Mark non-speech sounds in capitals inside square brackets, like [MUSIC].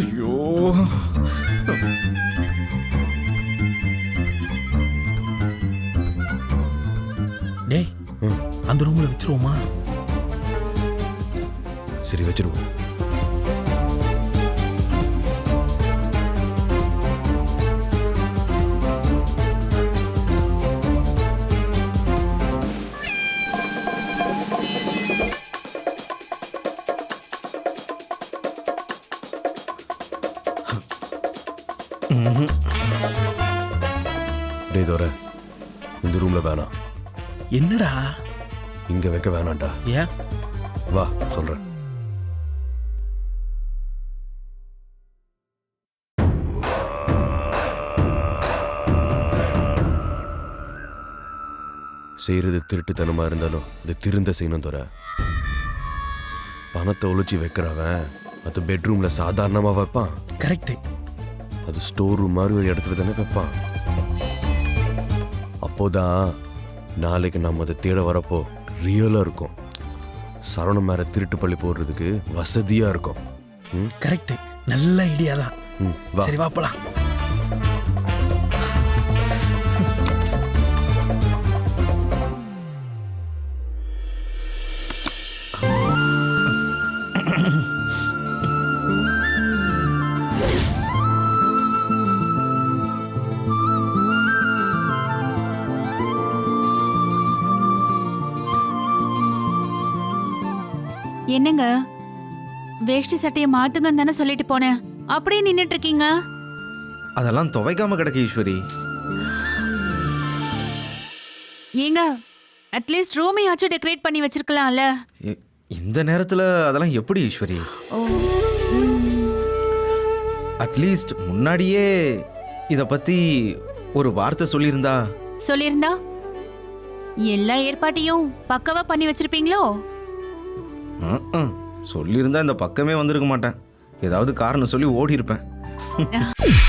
ஐயோ. டேய் அந்த ரூம்ல வச்சிருவோமா? சரி வச்சிருவோம். டேய் தோற இந்த ரூம்ல வேணாம். என்னடா? இங்க வைக்க வேணாம்டா. ஏன்? வா சொல்றேன். செய்யறது திருட்டுத்தனமா இருந்தாலும் அது திருந்த செய்யணும் தோற. பணத்தை ஒளிச்சு வைக்கிறவன் அது பெட்ரூம்ல சாதாரணமா வைப்பான். கரெக்ட் அது ஸ்டோர் ரூம் மாதிரி ஒரு இடத்துல தானே வைப்பான். அப்போதான் நாளைக்கு நம்ம அதை தேட வரப்போ ரியலா இருக்கும். சரவணம் மேல திருட்டு பள்ளி போடுறதுக்கு வசதியா இருக்கும். கரெக்ட் நல்ல ஐடியா தான். சரி வா என்னங்க? வேஷ்டி சட்டையை மாத்துங்கன்னு தானே சொல்லிட்டு போனேன் அப்படியே நின்னுட்டு இருக்கீங்க அதெல்லாம் துவைக்காம கிடக்கு ஈஸ்வரி. ஏங்க அட்லீஸ்ட் ரூமையாச்சும் டெக்கரேட் பண்ணி வச்சிருக்கலாம்ல. இ- இந்த நேரத்துல அதெல்லாம் எப்படி ஈஸ்வரி? ஓ. அட்லீஸ்ட் முன்னாடியே இத பத்தி ஒரு வார்த்தை சொல்லியிருந்தா. சொல்லியிருந்தா? எல்லா ஏற்பாட்டையும் பக்கவா பண்ணி வச்சிருப்பீங்களோ. சொல்லியிருந்தா இந்த பக்கமே வந்திருக்க மாட்டேன். ஏதாவது காரணம் சொல்லி ஓடி இருப்பேன் [LAUGHS]